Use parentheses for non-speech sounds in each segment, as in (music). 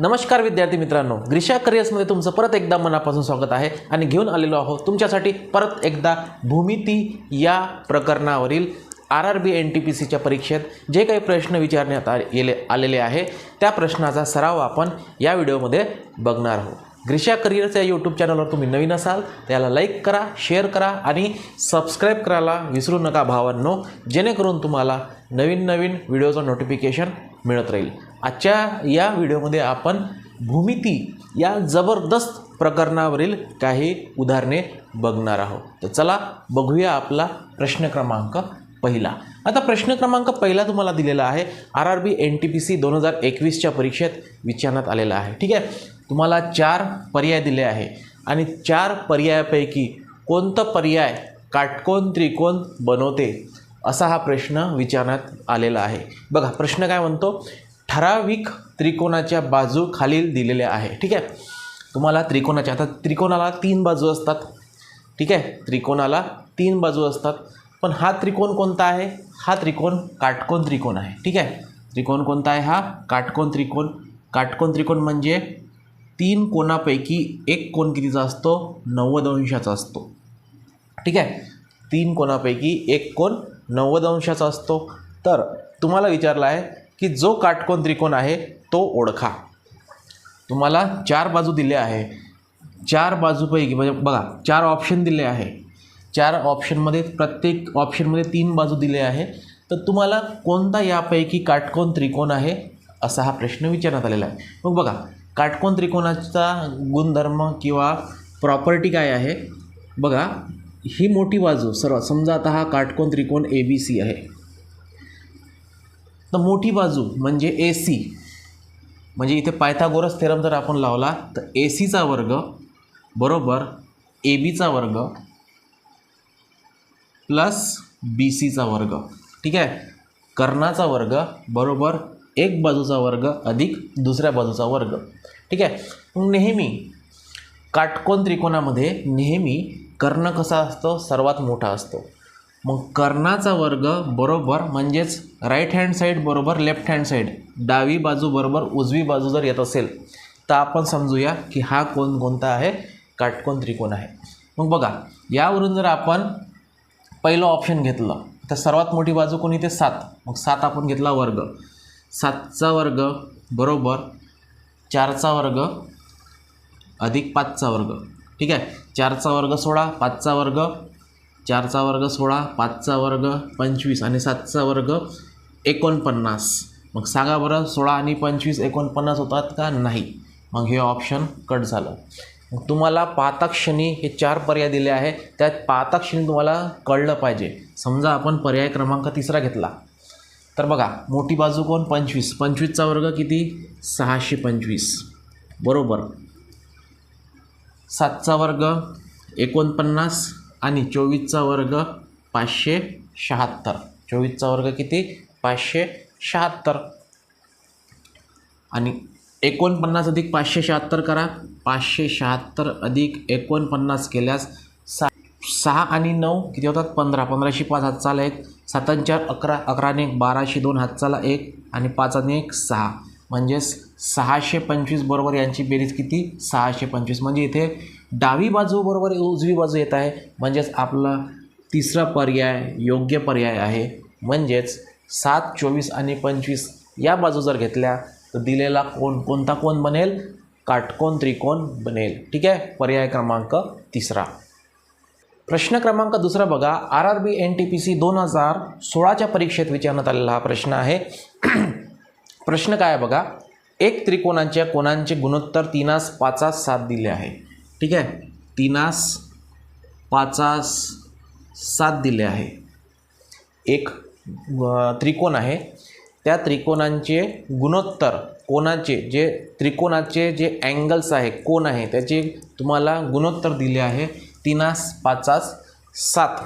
नमस्कार विद्यार्थी मित्रांनो ग्रीषा करिअर्समध्ये तुमचं परत एकदा मनापासून स्वागत आहे आणि घेऊन आलेलो आहोत तुमच्यासाठी परत एकदा भूमिती या प्रकरणावरील R R B N T P सीच्या परीक्षेत जे काही प्रश्न विचारण्यात आ येले आलेले आहे त्या प्रश्नाचा सराव आपण या व्हिडिओमध्ये बघणार आहोत. ग्रीषा करिअर्स या यूट्यूब चॅनलवर तुम्ही नवीन असाल त्याला लाईक करा शेअर करा आणि सबस्क्राईब करायला विसरू नका भावांनो जेणेकरून तुम्हाला नवीन नवीन व्हिडिओचं नोटिफिकेशन मिळत राहील. आजच्या या व्हिडिओमध्ये आपण भूमिती या जबरदस्त प्रकरणावरील काही उदाहरणे बघणार आहोत. तर चला बघूया आपला प्रश्न क्रमांक पहिला. आता प्रश्न क्रमांक पहिला तुम्हाला दिलेला आहे. R R B N T P C दोन हजार एकवीसच्या परीक्षेत विचारण्यात आलेला आहे. ठीक आहे? तुम्हाला चार पर्याय दिले आहे. आणि चार पर्यायापैकी कोणतं पर्याय काटकोन त्रिकोण बनवते असा हा प्रश्न विचारण्यात आलेला आहे. बघा प्रश्न काय म्हणतो? ठराविक त्रिकोणाच्या बाजू खालील दिलेल्या आहे. ठीक आहे? तुम्हाला त्रिकोणाच्या आता त्रिकोणाला तीन बाजू असतात. ठीक आहे? त्रिकोणाला तीन बाजू असतात. पण हा त्रिकोण कोणता आहे? हा त्रिकोण काटकोन त्रिकोण आहे. ठीक आहे? त्रिकोण कोणता आहे हा? काटकोन त्रिकोण. काटकोन त्रिकोण म्हणजे तीन कोणापैकी एक कोण कितीचा असतो? नव्वद अंशाचा असतो. ठीक आहे? तीन कोणापैकी एक कोण नव्वद अंशाचा असतो. तर तुम्हाला विचारला आहे की जो काटकोन त्रिकोण आहे तो ओळखा. तुम्हाला चार बाजू दिले आहे. चार बाजूपैकी म्हणजे बघा चार ऑप्शन दिले आहे. चार ऑप्शनमध्ये प्रत्येक ऑप्शनमध्ये तीन बाजू दिले आहे. तर तुम्हाला कोणता यापैकी काटकोन त्रिकोण आहे असा हा प्रश्न विचारण्यात आलेला आहे. मग बघा काटकोन त्रिकोणाचा गुणधर्म किंवा प्रॉपर्टी काय आहे? बघा ही मोठी बाजू सर्व समजा आता हा काटकोन त्रिकोण ए बी सी आहे. तर मोठी बाजू म्हणजे ए सी म्हणजे इथे पायथागोरस थेरम जर आपण लावला तर ए सीचा वर्ग बरोबर ए बीचा वर्ग प्लस बी सीचा वर्ग. ठीक आहे? कर्णाचा वर्ग बरोबर एक बाजूचा वर्ग अधिक दुसऱ्या बाजूचा वर्ग. ठीक आहे? मग नेहमी काटकोन त्रिकोणामध्ये नेहमी कर्ण कसा असतो? सर्वात मोठा असतो. मग कर्णाचा वर्ग बरोबर म्हणजेच राईट हँड साईड बरोबर लेफ्ट हँड साईड डावी बाजू बरोबर उजवी बाजू जर येत असेल तर आपण समजूया की हा कोण कोणता आहे? काटकोन त्रिकोण आहे. मग बघा यावरून जर आपण पहिलं ऑप्शन घेतलं तर सर्वात मोठी बाजू कोणी ते सात. मग सात आपण घेतला वर्ग. सातचा वर्ग बरोबर चारचा वर्ग अधिक पाचचा वर्ग. ठीक आहे? चारचा वर्ग सोळा पाचचा वर्ग चारचा वर्ग सोळा पाचचा वर्ग पंचवीस आणि सातचा वर्ग एकोणपन्नास. मग सांगा बरं सोळा आणि पंचवीस एकोणपन्नास होतात का नाही? मग हे ऑप्शन कट झालं. मग तुम्हाला पाताक्षणी हे चार पर्याय दिले आहे त्यात पाताक्षणी तुम्हाला कळलं पाहिजे. समजा आपण पर्याय क्रमांक तिसरा घेतला. तर बघा मोठी बाजू कोण? पंचवीस. पंचवीसचा वर्ग किती? सहाशे पंचवीस. बरोबर. सातचा वर्ग एकोणपन्नास. आणि चोवीसचा वर्ग पाचशे शहात्तर. चोवीसचा वर्ग किती? पाचशे शहात्तर. आणि एकोणपन्नास अधिक पाचशे शहात्तर करा. पाचशे शहात्तर अधिक एकोणपन्नास केल्यास सा सहा आणि नऊ किती होतात? पंधरा. पंधराशे पाच हातचाला एक सातांचार अकरा. अकराने एक बाराशे दोन हातचाला एक आणि पाचाने एक सहा. म्हणजेच सहाशे पंचवीस बरोबर यांची बेरीज किती? सहाशे पंचवीस. म्हणजे इथे डावी बाजू बरोबर उजवी बाजू येत आहे. म्हणजेच आपला तिसरा पर्याय योग्य पर्याय आहे. म्हणजेच सात चोवीस आणि पंचवीस या बाजू जर घेतल्या तर दिलेला कोण कोणता कोण बनेल? काटकोन त्रिकोण बनेल. ठीक आहे? पर्याय क्रमांक तिसरा. प्रश्न क्रमांक दुसरा बघा. R R B N T P C दोन हजार सोळाच्या परीक्षेत विचारण्यात आलेला हा प्रश्न आहे. प्रश्न काय आहे बघा? एक त्रिकोणांच्या कोणांचे गुणोत्तर तीनास पाचास सात दिले आहे. ठीक आहे? तीनास पाचास सात दिले आहे. एक त्रिकोण आहे. त्या त्रिकोणांचे गुणोत्तर कोणाचे जे त्रिकोणाचे जे अँगल्स आहे कोण आहे त्याचे तुम्हाला गुणोत्तर दिले आहे. तीनास पाचास सात.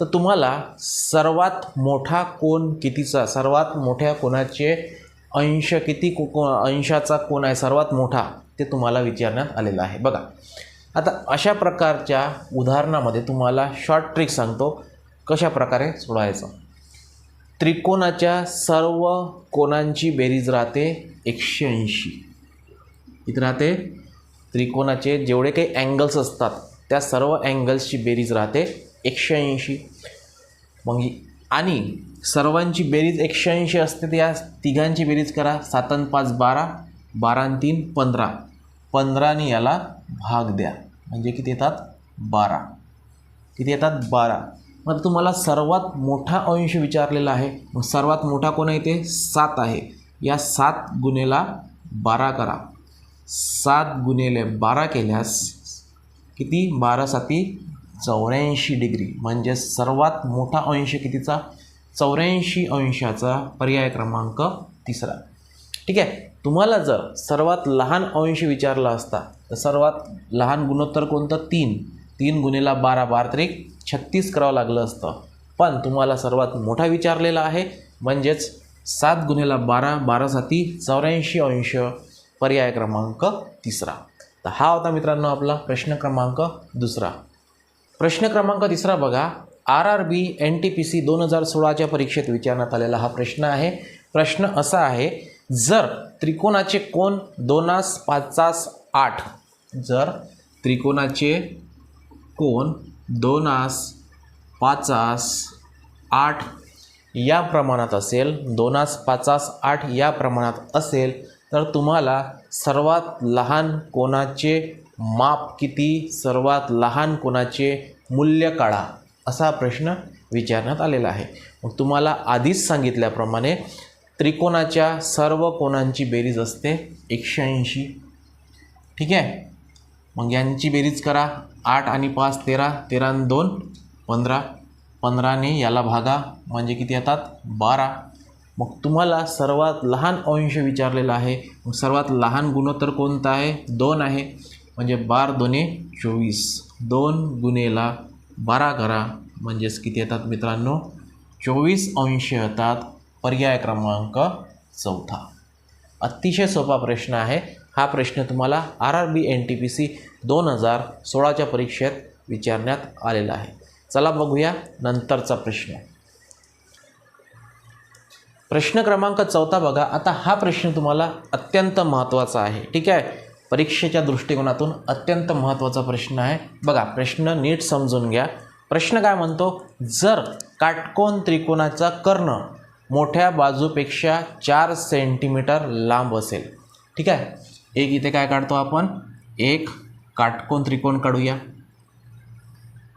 तर तुम्हाला सर्वात मोठा कोण कितीचा सर्वात मोठ्या कोणाचे अंश किती को अंशाचा कोण आहे सर्वात मोठा? ते तुम्हाला विचारण्यात आलेलं आहे. बघा आता अशा प्रकारच्या उदाहरणामध्ये तुम्हाला शॉर्ट ट्रिक सांगतो कशा प्रकारे सोडवायचं. त्रिकोणाच्या सर्व कोणांची बेरीज राहते एकशे ऐंशी. इथं राहते त्रिकोणाचे जेवढे काही अँगल्स असतात त्या सर्व अँगल्सची बेरीज राहते एकशे ऐंशी. मग आणि सर्वांची बेरीज एकशे ऐंशी असते तर या तिघांची बेरीज करा सातन पाच बारा बारा तीन पंधरा. पंधराने याला भाग द्या. म्हणजे किती येतात? बारा. किती येतात? बारा. मग तुम्हाला सर्वात मोठा अंश विचारलेला आहे. मग सर्वात मोठा कोण आहे ते सात आहे. या सात गुन्हेला बारा करा. सात गुन्हेले बारा केल्यास किती? बारा साती चौऱ्याऐंशी डिग्री. म्हणजे सर्वात मोठा अंश कितीचा? चौऱ्याऐंशी अंशाचा पर्याय क्रमांक तिसरा. ठीक आहे? तुम्हाला जर सर्वात लहान अंश विचारला असता तर सर्वात लहान गुणोत्तर कोणतं? तीन. तीन गुन्हेला बारा बारा तरी छत्तीस करावं लागलं असतं. पण तुम्हाला सर्वात मोठा विचारलेला आहे म्हणजेच सात गुन्हेला बारा बारा साती चौऱ्याऐंशी अंश पर्याय क्रमांक तिसरा. तर हा होता मित्रांनो आपला प्रश्न क्रमांक दुसरा. प्रश्न क्रमांक तिसरा बघा. R R B N T P C दोन हजार सोळाच्या परीक्षेत विचारण्यात आलेला हा प्रश्न आहे. प्रश्न असा आहे जर त्रिकोणाचे कोण दोनास पाचास आठ. जर त्रिकोणाचे कोण दोनास पाचास आठ या प्रमाणात असेल दोनास पाचास आठ या प्रमाणात असेल तर तुम्हाला सर्वात लहान कोणाचे माप किती सर्वात लहान कोणाचे मूल्य काढा असा प्रश्न विचारण्यात आलेला आहे. मग तुम्हाला आधीच सांगितल्याप्रमाणे त्रिकोणाच्या सर्व कोणांची बेरीज असते? एकशे ऐंशी. ठीक आहे? मग यांची बेरीज करा. आठ आणि पाच तेरा. तेरा आणि दोन पंधरा. पंधराने याला भागा. म्हणजे किती येतात? बारा. मग तुम्हाला सर्वात लहान अंश विचारलेला आहे. मग सर्वात लहान गुणोत्तर कोणता आहे? दोन आहे. म्हणजे बार दोने चोवीस. दोन गुन्हेला बारा करा. म्हणजेच किती येतात मित्रांनो? चोवीस अंश येतात. पर्याय क्रमांक चौथा. अतिशय सोपा प्रश्न आहे. हा प्रश्न तुम्हाला R R B N T P C दोन हजार सोळाच्या परीक्षेत विचारण्यात आलेला आहे. चला बघूया नंतरचा प्रश्न. प्रश्न क्रमांक चौथा बघा. आता हा प्रश्न तुम्हाला अत्यंत महत्त्वाचा आहे. ठीक आहे? परीक्षेच्या दृष्टिकोनातून अत्यंत महत्त्वाचा प्रश्न आहे. बघा प्रश्न नीट समजून घ्या. प्रश्न काय म्हणतो? जर काटकोन त्रिकोणाचा कर्ण मोठ्या बाजूपेक्षा चार सेंटीमीटर लांब असेल. ठीक आहे? एक इथे काय काढतो आपण? एक काटकोन त्रिकोण काढूया.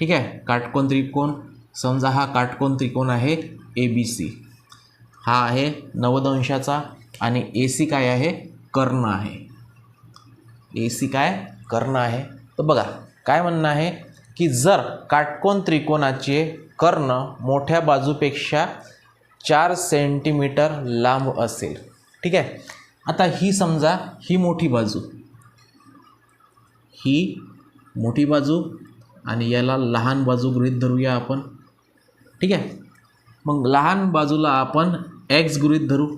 ठीक आहे? काटकोन त्रिकोण समजा हा काटकोन त्रिकोण आहे ए बी सी हा आहे नव्वद अंशाचा आणि ए सी काय आहे? कर्ण आहे. ए सी काय? कर्ण आहे. तर बघा काय म्हणणं आहे? की जर काटकोन त्रिकोणाचे कर्ण मोठ्या बाजूपेक्षा चार सेंटीमीटर लांब असेल. ठीक आहे? आता ही समजा ही मोठी बाजू. ही मोठी बाजू आणि याला लहान बाजू गृहीत धरूया आपण. ठीक आहे? मग लहान बाजूला आपण एक्स गृहीत धरू.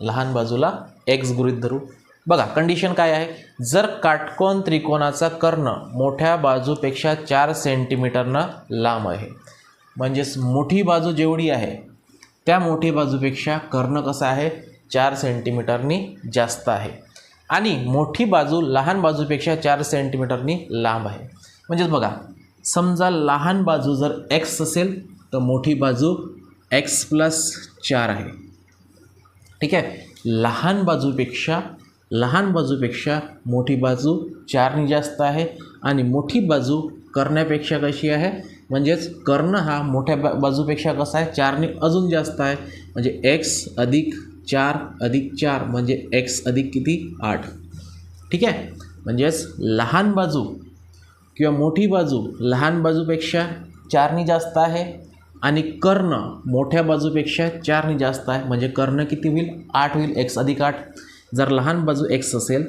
लहान बाजूला एक्स गृहीत धरू. बघा कंडिशन काय आहे? जर काटकोन त्रिकोणाचा कर्ण मोठ्या बाजूपेक्षा चार सेंटीमीटरनं लांब आहे. म्हणजेच मोठी बाजू जेवढी आहे त्या मोठी बाजूपेक्षा कर्ण कसं आहे? चार सेंटीमीटरनी जास्त आहे. आणि मोठी बाजू लहान बाजूपेक्षा चार सेंटीमीटरनी लांब आहे. म्हणजेच बघा समजा लहान बाजू जर एक्स असेल तर मोठी बाजू एक्स प्लस चार आहे. ठीक आहे? लहान बाजूपेक्षा लहान बाजूपेक्षा मोठी बाजू चारनी जास्त आहे आणि मोठी बाजू करण्यापेक्षा कशी आहे? म्हणजेच कर्ण हा मोठ्या बा बाजूपेक्षा कसा आहे? चारने अजून जास्त आहे. म्हणजे एक्स अधिक चार अधिक चार म्हणजे एक्स अधिक किती? आठ. ठीक आहे? म्हणजेच लहान बाजू किंवा मोठी बाजू लहान बाजूपेक्षा चारनी जास्त आहे आणि कर्ण मोठ्या बाजूपेक्षा चारनी जास्त आहे. म्हणजे कर्ण किती होईल? आठ होईल. एक्स अधिक आठ. जर लहान बाजू एक्स असेल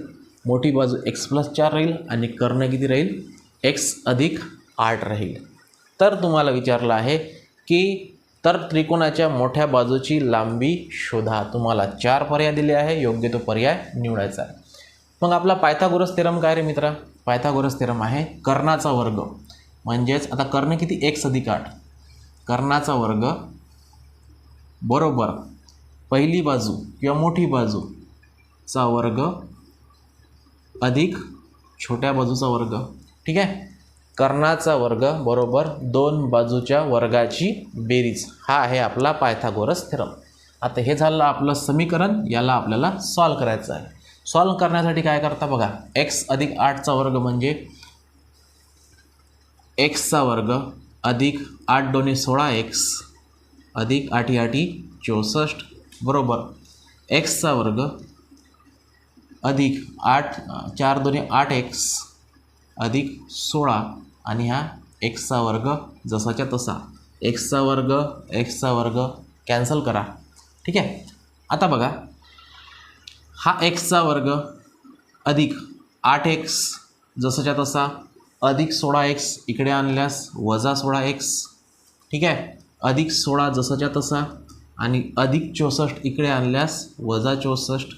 मोठी बाजू एक्स प्लस चार राहील आणि कर्ण किती राहील? एक्स अधिक आठ राहील. तर तुम्हाला विचारलं आहे की तर त्रिकोणाच्या मोठ्या बाजूची लांबी शोधा. तुम्हाला चार पर्याय दिले आहे योग्य तो पर्याय निवडायचा आहे. मग आपला पायथागोरस तेरम काय रे मित्रा? पायथागोरस तेरम आहे कर्णाचा वर्ग. म्हणजेच आता कर्ण किती? एक अधिक आठ. कर्णाचा वर्ग बरोबर पहिली बाजू किंवा मोठी बाजूचा वर्ग अधिक छोट्या बाजूचा वर्ग. ठीक आहे? कर्णाचा वर्ग बरोबर दोन बाजूच्या वर्गाची बेरीज. हा आहे आपला पायथागोरस थेरम आता हे झालं आपलं समीकरण याला आपल्याला सॉल्व करायचं आहे. सॉल्व करण्यासाठी काय करता बघा एक्स अधिक आठचा वर्ग म्हणजे एक्सचा वर्ग अधिक आठ दोन्ही सोळा एक्स अधिक आठी आठी चौसष्ट बरोबर. एक्सचा वर्ग अधिक आठ चार दोन्ही आठ एक्स अधिक सोळा आणि हा एक्सचा वर्ग जसाच्या तसा. एक्सचा वर्ग एक्सचा वर्ग कॅन्सल करा. ठीक आहे? आता बघा. हा एक्सचा वर्ग अधिक आठ एक्स जसाच्या तसा अधिक सोळा एक्स इकडे आणल्यास वजा सोळा एक्स. ठीक आहे? अधिक सोळा जसाच्या तसा आणि अधिक चौसष्ट इकडे आणल्यास वजा चौसष्ट.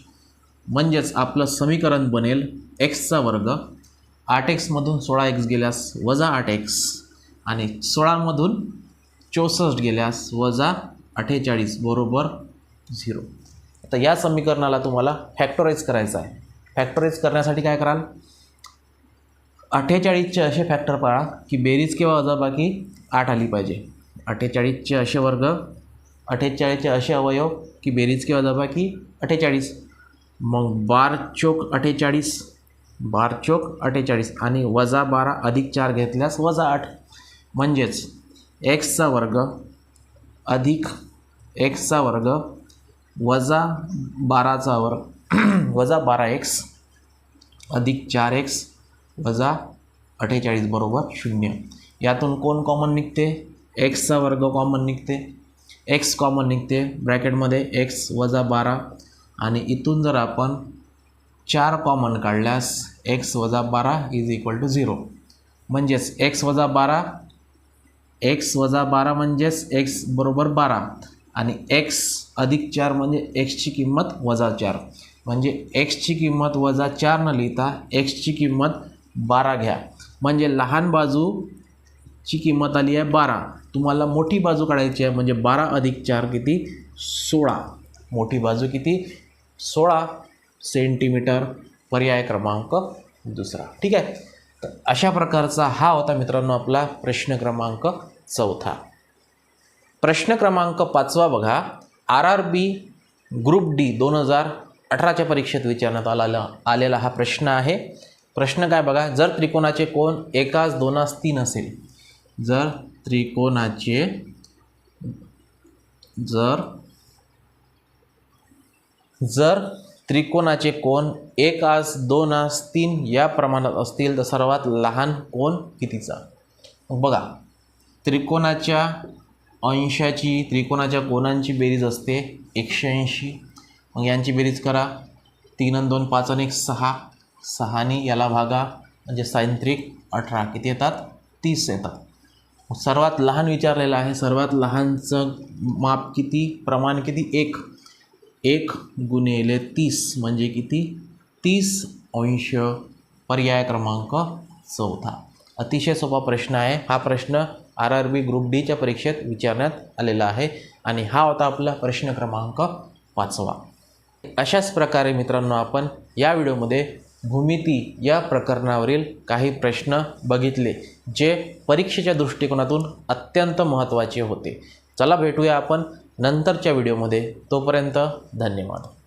म्हणजेच आपलं समीकरण बनेल एक्सचा वर्ग आठ एक्समधून सोळा एक्स गेल्यास वजा आठ एक्स आणि सोळामधून चौसष्ट गेल्यास वजा अठ्ठेचाळीस बरोबर झिरो. आता या समीकरणाला तुम्हाला फॅक्टराईज करायचं आहे. फॅक्टराईज करण्यासाठी काय कराल? अठ्ठेचाळीसचे असे फॅक्टर पाळा की बेरीज किंवा वजाबाकी आठ आली पाहिजे. अठ्ठेचाळीसचे असे वर्ग अठ्ठेचाळीसचे असे अवयव की बेरीज किंवा वजाबाकी अठ्ठेचाळीस. मग बार चोक अठ्ठेचाळीस बार चोक अठ्ठेचाळीस आणि वजा बारा अधिक चार घेतल्यास वजा आठ. म्हणजेच एक्सचा वर्ग अधिक एक्सचा वर्ग वजा बाराचा वर्ग वजा बारा एक्स (clears throat) अधिक चार एक्स वजा अठ्ठेचाळीस बरोबर शून्य. यातून कोण कॉमन निघते? एक्सचा वर्ग कॉमन निघते. एक्स कॉमन निघते. ब्रॅकेटमध्ये एक्स वजा बारा आणि इथून जर आपण चार कॉमन काढल्यास एक्स वजा बारा इज इक्वल टू झिरो म्हणजेच एक्स वजा बारा एक्स वजा बारा म्हणजेच एक्स बरोबर बारा. आणि एक्स अधिक चार म्हणजे एक्सची किंमत वजा चार. म्हणजे एक्सची किंमत वजा चार न लिहिता एक्सची किंमत बारा घ्या. म्हणजे लहान बाजूची किंमत आली आहे बारा. तुम्हाला मोठी बाजू काढायची आहे म्हणजे बारा अधिक चार किती? सोळा. मोठी बाजू किती? सोळा. सेंटीमीटर पर्याय क्रमांक दुसरा. ठीक आहे? तर अशा प्रकारचा हा होता मित्रांनो आपला प्रश्न क्रमांक चौथा. प्रश्न क्रमांक पाचवा बघा. R R B group D दोन हजार अठराच्या परीक्षेत विचारण्यात आलेला आलेला हा प्रश्न आहे. प्रश्न काय बघा? जर त्रिकोणाचे कोण एकाच दोनास तीन असेल जर त्रिकोणाचे जर जर त्रिकोणाचे कोण एक आस दोन आस तीन या प्रमाणात असतील तर सर्वात लहान कोण कितीचा? मग बघा त्रिकोणाच्या अंशाची त्रिकोणाच्या कोणांची बेरीज असते एकशे ऐंशी. मग यांची बेरीज करा. तीन आणि दोन पाच आणि एक सहा. सहानी याला भागा म्हणजे सायंत्रिक अठरा. किती येतात? तीस येतात. सर्वात लहान विचारलेलं आहे सर्वात लहानचं माप किती? प्रमाण किती? एक. एक गुणिले तीस म्हणजे किती? तीस अंश पर्याय क्रमांक चौथा. अतिशय सोपा प्रश्न आहे. हा प्रश्न आर आर बी ग्रुप डीच्या परीक्षेत विचारण्यात आलेला आहे आणि हा होता आपला प्रश्न क्रमांक पाचवा. अशाच प्रकारे मित्रांनो आपण या व्हिडिओमध्ये भूमिती या प्रकरणावरील काही प्रश्न बघितले जे परीक्षेच्या दृष्टिकोनातून अत्यंत महत्त्वाचे होते. चला भेटूया आपण नंतरच्या व्हिडिओमध्ये तोपर्यंत धन्यवाद.